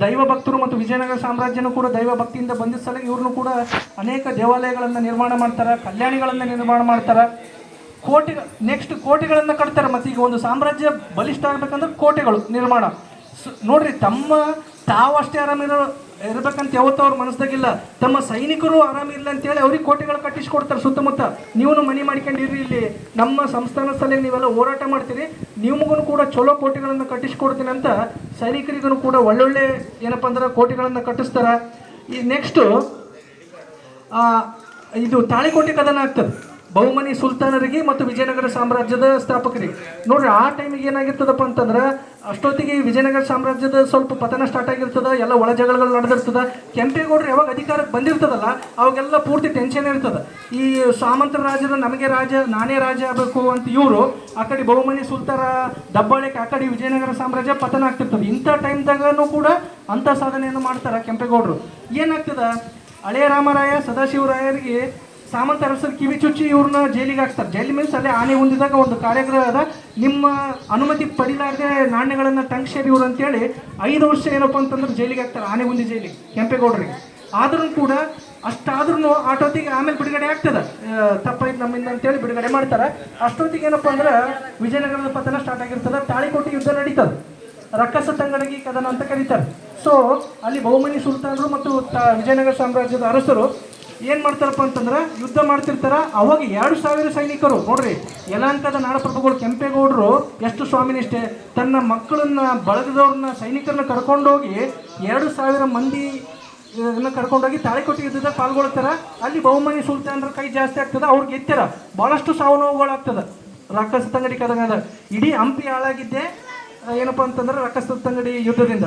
[SPEAKER 1] ದೈವ ಭಕ್ತರು ಮತ್ತು ವಿಜಯನಗರ ಸಾಮ್ರಾಜ್ಯನೂ ಕೂಡ ದೈವ ಭಕ್ತಿಯಿಂದ ಬಂದಿದ್ದ ಸಲ ಇವ್ರನ್ನೂ ಕೂಡ ಅನೇಕ ದೇವಾಲಯಗಳನ್ನು ನಿರ್ಮಾಣ ಮಾಡ್ತಾರೆ, ಕಲ್ಯಾಣಿಗಳನ್ನು ನಿರ್ಮಾಣ ಮಾಡ್ತಾರೆ. ಕೋಟೆ ನೆಕ್ಸ್ಟ್ ಕೋಟೆಗಳನ್ನು ಕಟ್ತಾರೆ. ಮತ್ತು ಈಗ ಒಂದು ಸಾಮ್ರಾಜ್ಯ ಬಲಿಷ್ಠ ಆಗ್ಬೇಕಂದ್ರೆ ಕೋಟೆಗಳು ನಿರ್ಮಾಣ. ನೋಡ್ರಿ, ತಮ್ಮ ತಾವಷ್ಟೇ ಆರಾಮಿರೋ ಇರ್ಬೇಕಂತ ಯಾವತ್ತೂ ಅವ್ರ ಮನಸ್ಸಾಗಿಲ್ಲ ತಮ್ಮ ಸೈನಿಕರು ಆರಾಮಿಲ್ಲ ಅಂತೇಳಿ ಅವ್ರಿಗೆ ಕೋಟೆಗಳು ಕಟ್ಟಿಸ್ಕೊಡ್ತಾರೆ ಸುತ್ತಮುತ್ತ. ನೀವು ಮನೆ ಮಾಡ್ಕೊಂಡಿರಿ ಇಲ್ಲಿ. ನಮ್ಮ ಸಂಸ್ಥಾನ ಸ್ಥಳ ನೀವೆಲ್ಲ ಹೋರಾಟ ಮಾಡ್ತೀರಿ. ನಿಮಗೂ ಕೂಡ ಚಲೋ ಕೋಟೆಗಳನ್ನು ಕಟ್ಟಿಸ್ಕೊಡ್ತೀನಿ ಅಂತ ಸೈನಿಕರಿಗೂ ಕೂಡ ಒಳ್ಳೊಳ್ಳೆ ಏನಪ್ಪ ಅಂದ್ರೆ ಕೋಟೆಗಳನ್ನು ಕಟ್ಟಿಸ್ತಾರೆ. ಈ ನೆಕ್ಸ್ಟು ಇದು ತಾಳಿಕೋಟೆ ಕದನ ಆಗ್ತದೆ. ಬಹುಮನಿ ಸುಲ್ತಾನರಿಗೆ ಮತ್ತು ವಿಜಯನಗರ ಸಾಮ್ರಾಜ್ಯದ ಸ್ಥಾಪಕರಿಗೆ. ನೋಡ್ರಿ, ಆ ಟೈಮಿಗೆ ಏನಾಗಿರ್ತದಪ್ಪ ಅಂತಂದ್ರೆ, ಅಷ್ಟೊತ್ತಿಗೆ ವಿಜಯನಗರ ಸಾಮ್ರಾಜ್ಯದ ಸ್ವಲ್ಪ ಪತನ ಸ್ಟಾರ್ಟ್ ಆಗಿರ್ತದ, ಎಲ್ಲ ಒಳ ಜಗಳಗಳು ನಡೆದಿರ್ತದ. ಕೆಂಪೇಗೌಡರು ಯಾವಾಗ ಅಧಿಕಾರಕ್ಕೆ ಬಂದಿರ್ತದಲ್ಲ, ಅವಾಗೆಲ್ಲ ಪೂರ್ತಿ ಟೆನ್ಷನ್ ಇರ್ತದ. ಈ ಸಾಮಂತ ರಾಜರು ನಮಗೆ ರಾಜ, ನಾನೇ ರಾಜ ಆಗಬೇಕು ಅಂತ ಇವರು, ಆ ಕಡೆ ಬಹುಮನಿ ಸುಲ್ತಾನ ದಬ್ಬಾಳಿಕೆ, ಆ ಕಡೆ ವಿಜಯನಗರ ಸಾಮ್ರಾಜ್ಯ ಪತನ ಆಗ್ತಿರ್ತದೆ. ಇಂಥ ಟೈಮ್ದಾಗೂ ಕೂಡ ಅಂಥ ಸಾಧನೆಯನ್ನು ಮಾಡ್ತಾರೆ ಕೆಂಪೇಗೌಡರು. ಏನಾಗ್ತದ? ಹಳೆಯ ರಾಮರಾಯ ಸದಾಶಿವರಾಯರಿಗೆ ಸಾಮಂತ ಅರಸರು ಕಿವಿ ಚುಚ್ಚಿ ಇವ್ರನ್ನ ಜೈಲಿಗೆ ಹಾಕ್ತಾರೆ ಜೈಲಿ ಮೀನ್ಸ್ ಅಲ್ಲೇ ಆನೆ ಹೊಂದಿದಾಗ ಒಂದು ಕಾರ್ಯಕ್ರಮ ಅದ ನಿಮ್ಮ ಅನುಮತಿ ಪಡಿಲಾರ್ದೆ ನಾಣ್ಯಗಳನ್ನು ಟಂಕ್ಷರಿ ಇವ್ರು ಅಂತೇಳಿ ಐದು ವರ್ಷ ಏನಪ್ಪ ಅಂತಂದ್ರೆ ಜೈಲಿಗೆ ಹಾಕ್ತಾರೆ, ಆನೆ ಹೊಂದಿ ಜೈಲಿಗೆ, ಕೆಂಪೇಗೌಡರಿಗೆ. ಆದ್ರೂ ಕೂಡ ಅಷ್ಟಾದ್ರೂ ಆಟೋತಿಗೆ ಆಮೇಲೆ ಬಿಡುಗಡೆ ಆಗ್ತದ. ತಪ್ಪಾಯ್ತು ನಮ್ಮಿಂದ ಅಂತೇಳಿ ಬಿಡುಗಡೆ ಮಾಡ್ತಾರೆ. ಅಷ್ಟೊತ್ತಿಗೆ ಏನಪ್ಪ ಅಂದ್ರೆ ವಿಜಯನಗರದ ಪತನ ಸ್ಟಾರ್ಟ್ ಆಗಿರ್ತದೆ, ತಾಳಿಕೋಟೆ ಯುದ್ಧ ನಡೀತದೆ. ರಕ್ಕಸ ತಂಗಡಗಿ ಕದನ ಅಂತ ಕರೀತಾರೆ. ಸೊ ಅಲ್ಲಿ ಬಹುಮನಿ ಸುಲ್ತಾನರು ಮತ್ತು ವಿಜಯನಗರ ಸಾಮ್ರಾಜ್ಯದ ಅರಸರು ಏನು ಮಾಡ್ತಾರಪ್ಪ ಅಂತಂದ್ರೆ ಯುದ್ಧ ಮಾಡ್ತಿರ್ತಾರ. ಅವಾಗ ಎರಡು ಸಾವಿರ ಸೈನಿಕರು, ನೋಡ್ರಿ ಯಲಾಂಕದ ನಾಡಪ್ರಭುಗಳು ಕೆಂಪೇಗೌಡರು ಎಷ್ಟು ಸ್ವಾಮಿನಿಷ್ಠೆ. ತನ್ನ ಮಕ್ಕಳನ್ನ ಬಳಗದವ್ರನ್ನ ಸೈನಿಕರನ್ನ ಕರ್ಕೊಂಡೋಗಿ ಎರಡು ಸಾವಿರ ಮಂದಿ ಕರ್ಕೊಂಡೋಗಿ ತಾಳಿಕೋಟೆ ಯುದ್ಧದ ಪಾಲ್ಗೊಳ್ತಾರ. ಅಲ್ಲಿ ಬಹುಮನಿ ಸುಲ್ತಾನರ ಕೈ ಜಾಸ್ತಿ ಆಗ್ತದೆ, ಅವ್ರು ಎತ್ತರ ಭಾಳಷ್ಟು ಸಾವು ನೋವುಗಳಾಗ್ತದ ರಾಕ್ಷಸ ತಂಗಡಿ ಕದಂಗದ. ಇಡೀ ಹಂಪಿ ಹಾಳಾಗಿದ್ದೆ ಏನಪ್ಪ ಅಂತಂದ್ರೆ ರಕ್ಕಸ ತಂಗಡಿ ಯುದ್ಧದಿಂದ.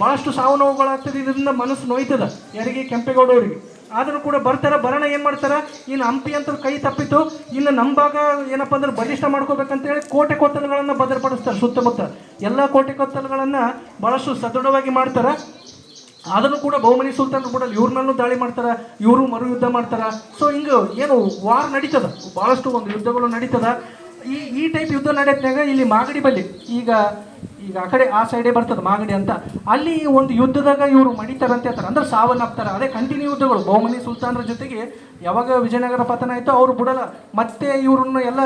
[SPEAKER 1] ಭಾಳಷ್ಟು ಸಾವು ನೋವುಗಳಾಗ್ತದೆ ಇದರಿಂದ ಮನಸ್ಸು ನೋಯ್ತದ. ಯಾರಿಗೆ? ಕೆಂಪೇಗೌಡವರಿಗೆ. ಆದರೂ ಕೂಡ ಬರ್ತಾರೆ? ಬರೋಣ ಏನು ಮಾಡ್ತಾರೆ? ಇನ್ನು ಹಂಪಿ ಅಂತ ಕೈ ತಪ್ಪಿತು ಇನ್ನು ನಮ್ಮ ಭಾಗ ಏನಪ್ಪ ಅಂದ್ರೆ ಬಲಿಷ್ಠ ಮಾಡ್ಕೋಬೇಕಂತೇಳಿ ಕೋಟೆ ಕೊತ್ತಲಗಳನ್ನು ಭದ್ರಪಡಿಸ್ತಾರೆ ಸುತ್ತಮುತ್ತ. ಎಲ್ಲ ಕೋಟೆ ಕೊತ್ತಲಗಳನ್ನು ಭಾಳಷ್ಟು ಸದೃಢವಾಗಿ ಮಾಡ್ತಾರೆ? ಆದರೂ ಕೂಡ ಬಹುಮನಿ ಸುಲ್ತಾನ್ ಕೂಡ ಇವ್ರನ್ನೂ ದಾಳಿ ಮಾಡ್ತಾರೆ? ಇವರು ಮರು ಯುದ್ಧ ಮಾಡ್ತಾರೆ? ಸೊ ಹಿಂಗೆ ಏನು ವಾರ್ ನಡೀತದ? ಭಾಳಷ್ಟು ಒಂದು ಯುದ್ಧಗಳು ನಡೀತದ. ಈ ಈ ಟೈಪ್ ಯುದ್ಧ ನಡೆಯತ್ನಾಗ ಇಲ್ಲಿ ಮಾಗಡಿ ಬಲ್ಲಿ. ಈಗ ಈಗ ಆ ಕಡೆ ಆ ಸೈಡೇ ಬರ್ತದೆ ಮಾಗಡಿ ಅಂತ. ಅಲ್ಲಿ ಒಂದು ಯುದ್ಧದಾಗ ಇವರು ಮಡಿತಾರಂತ ಹೇಳ್ತಾರೆ. ಅಂದ್ರೆ ಸಾವನ್ನಪ್ತಾರೆ. ಅದೇ ಕಂಟಿನ್ಯೂ ಯುದ್ಧಗಳು. ಬಹುಮನಿ ಸುಲ್ತಾನರ ಜೊತೆಗೆ ಯಾವಾಗ ವಿಜಯನಗರ ಪತನ ಆಯಿತು ಅವರು ಬಿಡಲ್ಲ. ಮತ್ತೆ ಇವ್ರನ್ನ ಎಲ್ಲ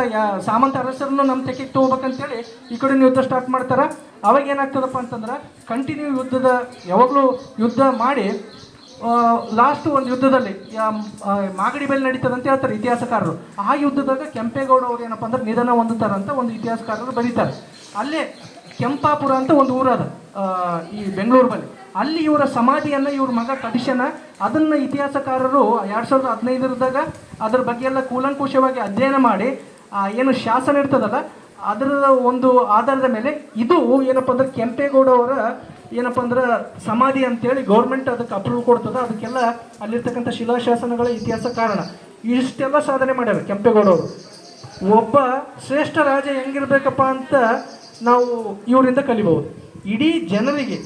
[SPEAKER 1] ಸಾಮಂತ ಅರಸರನ್ನು ನಮ್ಮ ತೆಗೆಗೆ ತಗೋಬೇಕಂತೇಳಿ ಈ ಕಡೆ ಯುದ್ಧ ಸ್ಟಾರ್ಟ್ ಮಾಡ್ತಾರೆ. ಅವಾಗ ಏನಾಗ್ತದಪ್ಪ ಅಂತಂದ್ರೆ ಕಂಟಿನ್ಯೂ ಯುದ್ಧದ ಯಾವಾಗಲೂ ಯುದ್ಧ ಮಾಡಿ ಲಾಸ್ಟ್ ಒಂದು ಯುದ್ಧದಲ್ಲಿ ಮಾಗಡಿ ಮೇಲೆ ನಡೀತದೆ ಅಂತ ಹೇಳ್ತಾರೆ ಇತಿಹಾಸಕಾರರು. ಆ ಯುದ್ಧದಾಗ ಕೆಂಪೇಗೌಡ ಅವ್ರು ಏನಪ್ಪ ಅಂದ್ರೆ ನಿಧನ ಹೊಂದುತ್ತಾರಂತ ಒಂದು ಇತಿಹಾಸಕಾರರು ಬರೀತಾರೆ. ಅಲ್ಲೇ ಕೆಂಪಾಪುರ ಅಂತ ಒಂದು ಊರದ ಈ ಬೆಂಗಳೂರು ಬಳಿ ಅಲ್ಲಿ ಇವರ ಸಮಾಧಿಯನ್ನು, ಇವ್ರ ಮಗ ಕಟಿಶನ ಅದನ್ನ ಇತಿಹಾಸಕಾರರು ಎರಡು ಸಾವಿರದ ಹದಿನೈದರದಾಗ ಅದ್ರ ಬಗ್ಗೆ ಎಲ್ಲ ಕೂಲಂಕುಷವಾಗಿ ಅಧ್ಯಯನ ಮಾಡಿ ಏನು ಶಾಸನ ಇರ್ತದಲ್ಲ, ಅದರ ಒಂದು ಆಧಾರದ ಮೇಲೆ ಇದು ಏನಪ್ಪ ಅಂದ್ರೆ ಕೆಂಪೇಗೌಡ ಅವರ ಏನಪ್ಪ ಅಂದ್ರೆ ಸಮಾಧಿ ಅಂತೇಳಿ ಗೌರ್ಮೆಂಟ್ ಅದಕ್ಕೆ ಅಪ್ರೂವ್ ಕೊಡ್ತದೆ. ಅದಕ್ಕೆಲ್ಲ ಅಲ್ಲಿರ್ತಕ್ಕಂಥ ಶಿಲಾಶಾಸನಗಳ ಇತಿಹಾಸ ಕಾರಣ. ಇಷ್ಟೆಲ್ಲ ಸಾಧನೆ ಮಾಡ್ಯಾರ ಕೆಂಪೇಗೌಡ ಅವರು. ಒಬ್ಬ ಶ್ರೇಷ್ಠ ರಾಜ ಹೆಂಗಿರ್ಬೇಕಪ್ಪ ಅಂತ ನಾವು ಇವರಿಂದ ಕಲಿಬಹುದು. ಇಡೀ ಜನರಿಗೆ,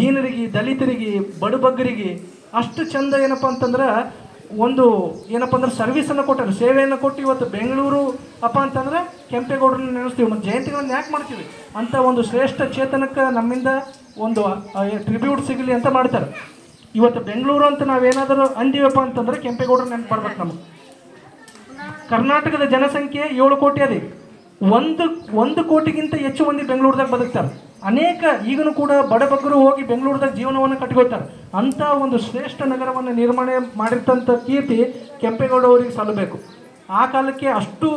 [SPEAKER 1] ದೀನರಿಗೆ, ದಲಿತರಿಗೆ, ಬಡಬಗ್ಗರಿಗೆ ಅಷ್ಟು ಚಂದ ಏನಪ್ಪ ಅಂತಂದ್ರೆ ಒಂದು ಏನಪ್ಪ ಅಂದ್ರೆ ಸರ್ವಿಸನ್ನು ಕೊಟ್ಟರು. ಸೇವೆಯನ್ನು ಕೊಟ್ಟು ಇವತ್ತು ಬೆಂಗಳೂರು ಅಪ್ಪ ಅಂತಂದ್ರೆ ಕೆಂಪೇಗೌಡರನ್ನ ನೆನೆಸ್ತೀವಿ. ಮತ್ತು ಜಯಂತಿಗಳನ್ನ ಯಾಕೆ ಮಾಡ್ತೀವಿ? ಅಂತ ಒಂದು ಶ್ರೇಷ್ಠ ಚೇತನಕ್ಕೆ ನಮ್ಮಿಂದ ಒಂದು ಟ್ರಿಬ್ಯೂಟ್ ಸಿಗಲಿ ಅಂತ ಮಾಡ್ತಾರೆ. ಇವತ್ತು ಬೆಂಗಳೂರು ಅಂತ ನಾವೇನಾದರೂ ಅಂದೀವಪ್ಪ ಅಂತಂದ್ರೆ ಕೆಂಪೇಗೌಡರ ನೆನಪು ಮಾಡ್ಬೇಕು ನಮಗೆ. ಕರ್ನಾಟಕದ ಜನಸಂಖ್ಯೆ ಏಳು ಕೋಟಿ ಅದೇ. ಒಂದು ಒಂದು ಕೋಟಿಗಿಂತ ಹೆಚ್ಚು ಮಂದಿ ಬೆಂಗಳೂರದಾಗ ಬದುಕ್ತಾರೆ. ಅನೇಕ ಈಗಲೂ ಕೂಡ ಬಡಬಗ್ಗರು ಹೋಗಿ ಬೆಂಗಳೂರದಾಗ ಜೀವನವನ್ನು ಕಟ್ಕೊಳ್ತಾರೆ. ಅಂಥ ಒಂದು ಶ್ರೇಷ್ಠ ನಗರವನ್ನು ನಿರ್ಮಾಣ ಮಾಡಿರ್ತಂಥ ಕೀರ್ತಿ ಕೆಂಪೇಗೌಡವರಿಗೆ ಸಲ್ಲಬೇಕು. ಆ ಕಾಲಕ್ಕೆ ಅಷ್ಟು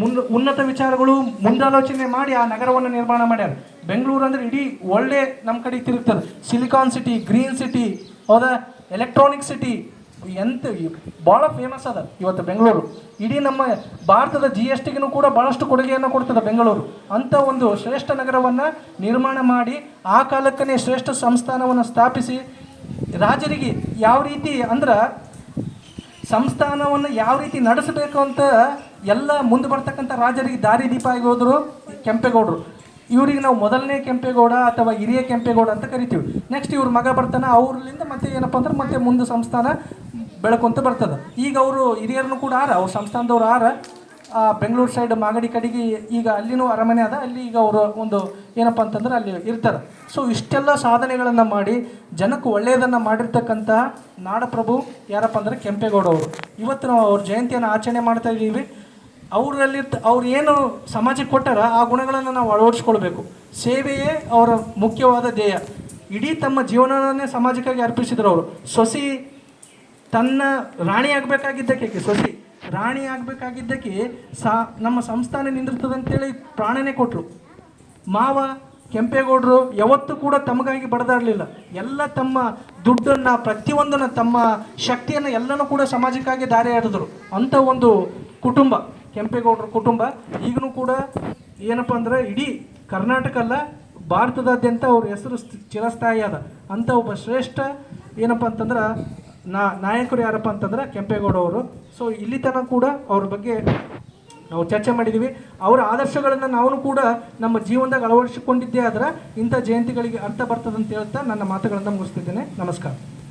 [SPEAKER 1] ಮುನ್, ಉನ್ನತ ವಿಚಾರಗಳು ಮುಂದಾಲೋಚನೆ ಮಾಡಿ ಆ ನಗರವನ್ನು ನಿರ್ಮಾಣ ಮಾಡ್ಯಾರ. ಬೆಂಗಳೂರು ಅಂದರೆ ಇಡೀ ಒಳ್ಳೆ ನಮ್ಮ ಕಡೆ ತಿರುಗ್ತದೆ. ಸಿಲಿಕಾನ್ ಸಿಟಿ ಗ್ರೀನ್ ಸಿಟಿ ಹೌದಾ? ಎಲೆಕ್ಟ್ರಾನಿಕ್ ಸಿಟಿ ಎಂತ ಭಾಳ ಫೇಮಸ್ ಅದ ಇವತ್ತು ಬೆಂಗಳೂರು. ಇಡೀ ನಮ್ಮ ಭಾರತದ ಜಿ ಎಸ್ ಟಿಗೂ ಕೂಡ ಭಾಳಷ್ಟು ಕೊಡುಗೆಯನ್ನು ಕೊಡ್ತದೆ ಬೆಂಗಳೂರು. ಅಂಥ ಒಂದು ಶ್ರೇಷ್ಠ ನಗರವನ್ನು ನಿರ್ಮಾಣ ಮಾಡಿ ಆ ಕಾಲಕ್ಕನೇ ಶ್ರೇಷ್ಠ ಸಂಸ್ಥಾನವನ್ನು ಸ್ಥಾಪಿಸಿ ರಾಜರಿಗೆ ಯಾವ ರೀತಿ ಅಂದ್ರೆ ಸಂಸ್ಥಾನವನ್ನು ಯಾವ ರೀತಿ ನಡೆಸಬೇಕು ಅಂತ ಎಲ್ಲ ಮುಂದೆ ಬರ್ತಕ್ಕಂಥ ರಾಜರಿಗೆ ದಾರಿ ದೀಪ ಆಗಿ ಹೋದರು ಕೆಂಪೇಗೌಡರು. ಇವರಿಗೆ ನಾವು ಮೊದಲನೇ ಕೆಂಪೇಗೌಡ ಅಥವಾ ಹಿರಿಯ ಕೆಂಪೇಗೌಡ ಅಂತ ಕರಿತೀವಿ. ನೆಕ್ಸ್ಟ್ ಇವ್ರ ಮಗ ಬರ್ತಾನೆ, ಅವ್ರಲಿಂದ ಮತ್ತೆ ಏನಪ್ಪ ಅಂದ್ರೆ ಮತ್ತೆ ಮುಂದೆ ಸಂಸ್ಥಾನ ಬೆಳಕೊಂತ ಬರ್ತದೆ. ಈಗ ಅವರು ಹಿರಿಯರನ್ನು ಕೂಡ ಆರ, ಅವ್ರ ಸಂಸ್ಥಾನದವ್ರು ಆರ, ಆ, ಬೆಂಗಳೂರು ಸೈಡ್ ಮಾಗಡಿ ಕಡೆಗೆ ಈಗ ಅಲ್ಲಿನೂ ಅರಮನೆ ಅದ, ಅಲ್ಲಿ ಈಗ ಅವರು ಒಂದು ಏನಪ್ಪ ಅಂತಂದ್ರೆ ಅಲ್ಲಿ ಇರ್ತಾರೆ. ಸೊ ಇಷ್ಟೆಲ್ಲ ಸಾಧನೆಗಳನ್ನು ಮಾಡಿ, ಜನಕ್ಕೆ ಒಳ್ಳೆಯದನ್ನು ಮಾಡಿರ್ತಕ್ಕಂತಹ ನಾಡಪ್ರಭು ಯಾರಪ್ಪ ಅಂದರೆ ಕೆಂಪೇಗೌಡ ಅವರು. ಇವತ್ತು ನಾವು ಅವ್ರ ಜಯಂತಿಯನ್ನು ಆಚರಣೆ ಮಾಡ್ತಾ ಇದ್ದೀವಿ. ಅವರಲ್ಲಿ ಅವ್ರು ಏನು ಸಮಾಜಕ್ಕೆ ಕೊಟ್ಟಾರ, ಆ ಗುಣಗಳನ್ನು ನಾವು ಅಳವಡಿಸ್ಕೊಳ್ಬೇಕು. ಸೇವೆಯೇ ಅವರ ಮುಖ್ಯವಾದ ಧ್ಯೇಯ. ಇಡೀ ತಮ್ಮ ಜೀವನವನ್ನೇ ಸಮಾಜಕ್ಕಾಗಿ ಅರ್ಪಿಸಿದ್ರು ಅವರು. ಸೊಸಿ ತನ್ನ ರಾಣಿ ಆಗಬೇಕಾಗಿದ್ದಕ್ಕೆ ಸಸಿ, ರಾಣಿ ಆಗಬೇಕಾಗಿದ್ದಕ್ಕೆ ಸಾ, ನಮ್ಮ ಸಂಸ್ಥಾನ ನಿಂದಿರ್ತದೆ ಅಂತೇಳಿ ಪ್ರಾಣನೇ ಕೊಟ್ಟರು ಮಾವ ಕೆಂಪೇಗೌಡರು ಯಾವತ್ತೂ ಕೂಡ ತಮಗಾಗಿ ಬಡದಾಡಲಿಲ್ಲ ಎಲ್ಲ ತಮ್ಮ ದುಡ್ಡನ್ನು, ಪ್ರತಿಯೊಂದನ್ನು ತಮ್ಮ ಶಕ್ತಿಯನ್ನು ಎಲ್ಲನೂ ಕೂಡ ಸಮಾಜಕ್ಕಾಗಿ ದಾರಿ ಆಡಿದ್ರು. ಅಂಥ ಒಂದು ಕುಟುಂಬ, ಕೆಂಪೇಗೌಡರ ಕುಟುಂಬ ಈಗಲೂ ಕೂಡ ಏನಪ್ಪ ಅಂದ್ರೆ ಇಡೀ ಕರ್ನಾಟಕ ಅಲ್ಲ, ಭಾರತದಾದ್ಯಂತ ಅವ್ರ ಹೆಸರು ಚಿರಸ್ಥಾಯಿ ಅದ. ಅಂಥ ಒಬ್ಬ ಶ್ರೇಷ್ಠ ಏನಪ್ಪ ಅಂತಂದ್ರೆ ನಾ ನಾಯಕರು ಯಾರಪ್ಪ ಅಂತಂದ್ರೆ ಕೆಂಪೇಗೌಡ ಅವರು ಸೊ ಇಲ್ಲಿ ತನಕ ಕೂಡ ಅವ್ರ ಬಗ್ಗೆ ನಾವು ಚರ್ಚೆ ಮಾಡಿದ್ದೀವಿ ಅವರ ಆದರ್ಶಗಳನ್ನು ನಾವು ಕೂಡ ನಮ್ಮ ಜೀವನದಾಗ ಅಳವಡಿಸಿಕೊಂಡಿದ್ದೇ ಆದ್ರೆ ಇಂಥ ಜಯಂತಿಗಳಿಗೆ ಅರ್ಥ ಬರ್ತದಂತ ಹೇಳ್ತಾ ನನ್ನ ಮಾತುಗಳನ್ನು ಮುಗಿಸ್ತಿದ್ದೇನೆ. ನಮಸ್ಕಾರ.